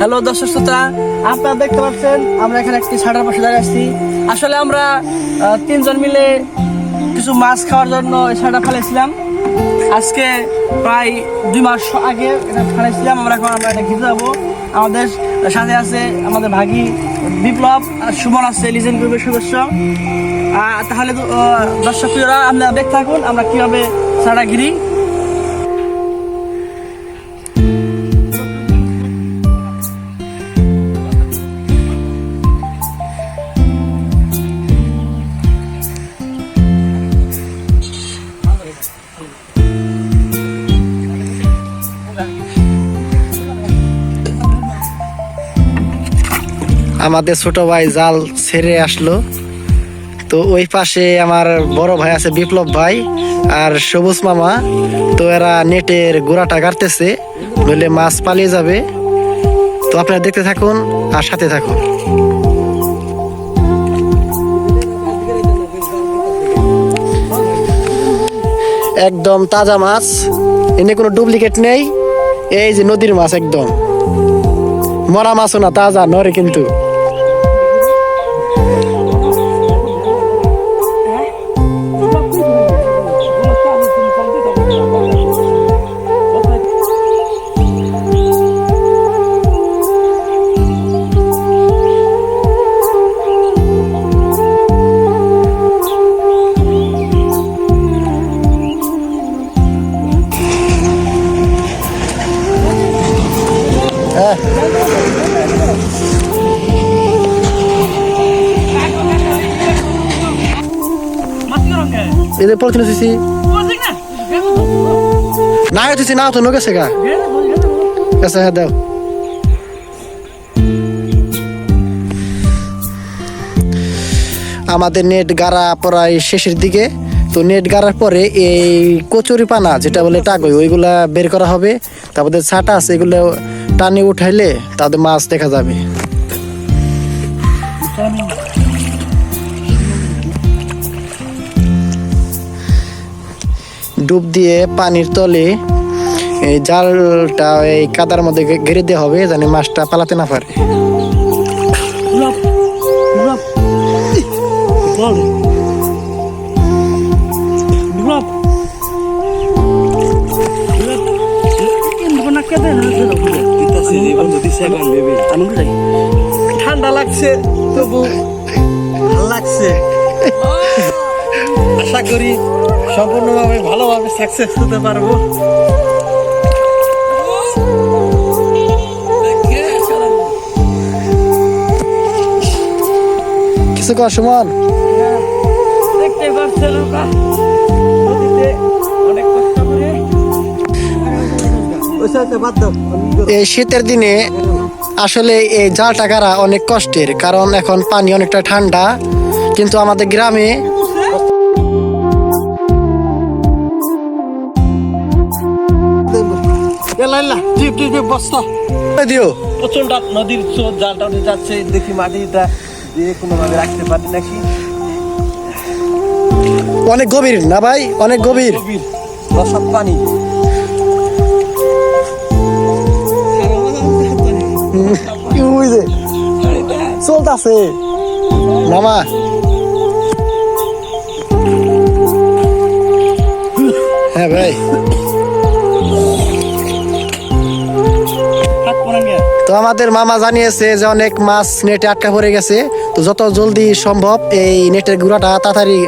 Hello দর্শক শ্রোতা, আপনারা দেখতে পাচ্ছেন, আমরা এখানে একটি ছাড়ার পাশে দাঁড়িয়ে আছি। আসলে আমরা তিনজন মিলে কিছু মাছ খাওয়ার জন্য ছাড়া ফেলেছিলাম। আজকে প্রায় দুই মাস আগে এটা ফেলেছিলাম। আমরা এখন আমরা এটা খেতে যাব। আমাদের সাথে আছে আমাদের ভাগি বিপ্লব আর সুমন আছে লিজেন গ্রুপের সদস্য। তাহলে দর্শক প্রিয়রা, আপনারা দেখতে থাকুন, আমরা কীভাবে ছাড়া গিরি আমাদের ছোট ভাই জাল ছেড়ে আসলো। তো ওই পাশে আমার বড় ভাই আছে বিপ্লব ভাই আর সবুজ মামা। তো এরা নেটের গোড়াটা গাড়তেছে, নইলে মাছ পালিয়ে যাবে। তো আপনারা দেখতে থাকুন আর সাথে থাকুন। একদম তাজা মাছ, এনে কোনো ডুপ্লিকেট নেই। এই যে নদীর মাছ একদম। মরা মাছও না, তাজা নরে কিন্তু। এদের পলিথিন দিছি না দিছি না তো নগেছে গা গেছে আমাদের নেট গাড়া প্রায় শেষের দিকে। তো নেট গাড়ার পরে এই কচুরি পানা, যেটা বলে টাকই ওইগুলা বের করা হবে। তারপরে ছাটা আছে, এগুলো টানে উঠাইলে তাদের মাছ দেখা যাবে। ডুব দিয়ে পানির তলে এই জালটা এই কাদার মধ্যে ঘিরে দেওয়া হবে জানি মাছটা পালাতে না পারে। ঠান্ডা লাগছে, তবু লাগছে। আশা করি সম্পূর্ণভাবে ভালোভাবে সাকসেস হতে পারব। কিছু কর সুমন। দেখতে পাচ্ছেন এই শীতের দিনে আসলে এই জাল টাকারা অনেক কষ্টের কারণ এখন পানি অনেকটা ঠান্ডা। কিন্তু আমাদের গ্রামে টিপ টিপ বস্তা দিও প্রচণ্ড নদীর স্রোত জালটা উঠে যাচ্ছে দেখি মাটিটা দিয়ে কোনোভাবে রাখতে পারি নাকি অনেক গভীর না ভাই অনেক গভীর গভীর বসাত পানি কি বুঝে চলতেছে মামা আমাদের মামা জানিয়েছে যে অনেক মাছ নেটে আটকা পড়ে গেছে। তো যত জলদি সম্ভব এই নেটের গুঁড়াটা তাড়াতাড়ি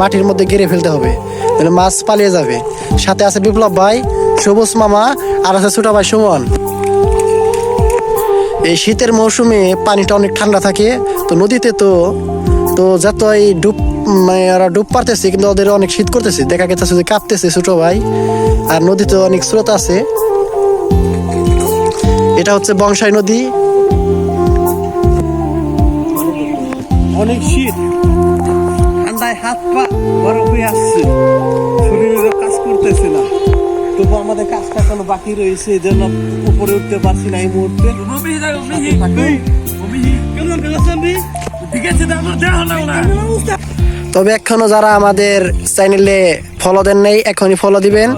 মাটির মধ্যে গেড়ে ফেলতে হবে। তাহলে মাছ পালিয়ে যাবে। সাথে আছে বিপ্লব ভাই, সবুজ মামা, আর আছে ছোট ভাই সুমন। এই শীতের মৌসুমে পানিটা অনেক ঠান্ডা থাকে। তো নদীতে তো তো যত এই ডুব মানে ওরা ডুব পারতেছে, কিন্তু ওদের অনেক শীত করতেছে। দেখা গেছে যে কাঁপতেছে ছোট ভাই। আর নদীতে অনেক স্রোত আছে। এটা হচ্ছে বংশাই নদী। অনেক শীত। ঠান্ডায় হাত পা বরফ হয়ে আসছে। শরীরে কাজ করতেছে না। তবু আমাদের কাজটা কোনো বাকি রয়েছে এই জন্য উপরে উঠতে পারছি না এই মুহূর্তে। তবে এখনও যারা আমাদের চ্যানেলে ফলো দেন নাই এখনই ফলো দিবেন।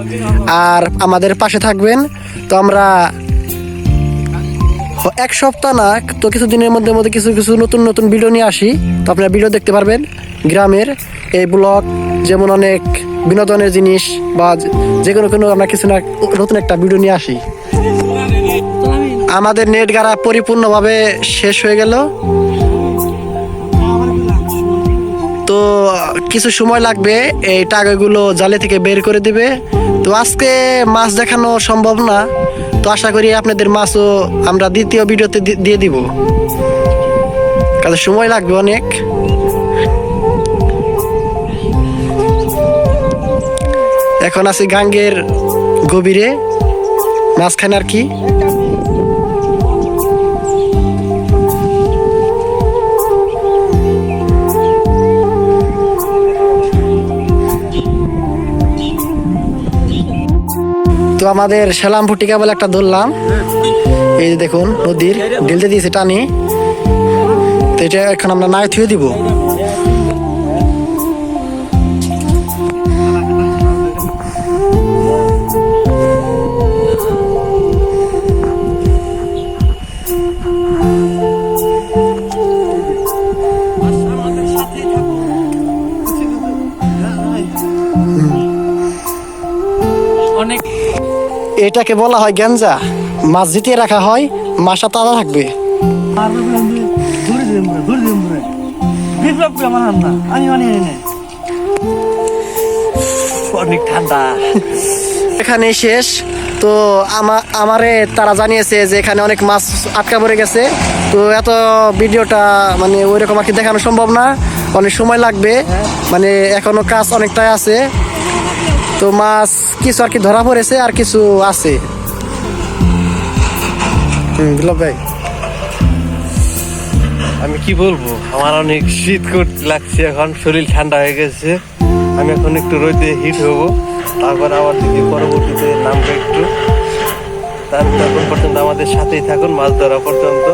আর আমাদের পাশে থাকবেন। তো আমরা এক সপ্তাহ না, তো কিছু দিনের মধ্যে মধ্যে কিছু কিছু নতুন নতুন ভিডিও নিয়ে আসি। তো আপনারা ভিডিও দেখতে পারবেন গ্রামের এই ব্লগ, যেমন অনেক বিনোদনের জিনিস বা যে কোনো কোনো আমরা কিছু না নতুন একটা ভিডিও নিয়ে আসি। আমাদের নেট গাড়া পরিপূর্ণভাবে শেষ হয়ে গেল। তো কিছু সময় লাগবে, এই টাকাগুলো জালে থেকে বের করে দিবে। তো আজকে মাছ দেখানো সম্ভব না। তো আশা করি আপনাদের মাছও আমরা দ্বিতীয় ভিডিওতে দিয়ে দিব। কাজে সময় লাগবে অনেক। এখন আছি গাঙ্গের গভীরে। মাঝখানে আর কি? তো আমাদের সেলাম ফুটিকা বলে একটা ধরলাম। এই যে দেখুন, নদীর ঢেলতে দিয়েছে টানি। তো এটা এখন আমরা নাই থুয়ে দিব। অনেক এটাকে বলা হয় গেঞ্জা মাছ জিতিয়ে রাখা হয়, মাসা তাজা থাকবে। এখানে শেষ। তো আমা- আমারে তারা জানিয়েছে যে এখানে অনেক মাছ আটকা পড়ে গেছে। তো এত ভিডিওটা মানে ওই রকম আর কি দেখানো সম্ভব না। অনেক সময় লাগবে। মানে এখনও কাজ অনেকটাই আছে। তো মাছ কিছু আর কি ধরা পড়েছে আর কিছু আছে। হুম ভাই। আমি কি বলব? আমার অনেক শীত লাগছে এখন, শরীর ঠান্ডা হয়ে গেছে। আমি এখন একটু রোদে হিট হব। তারপর আবার দিদি পরবর্তীতে নামবো একটু। তার তখন পর্যন্ত আমাদের সাথেই থাকুন, মাছ ধরা পর্যন্ত।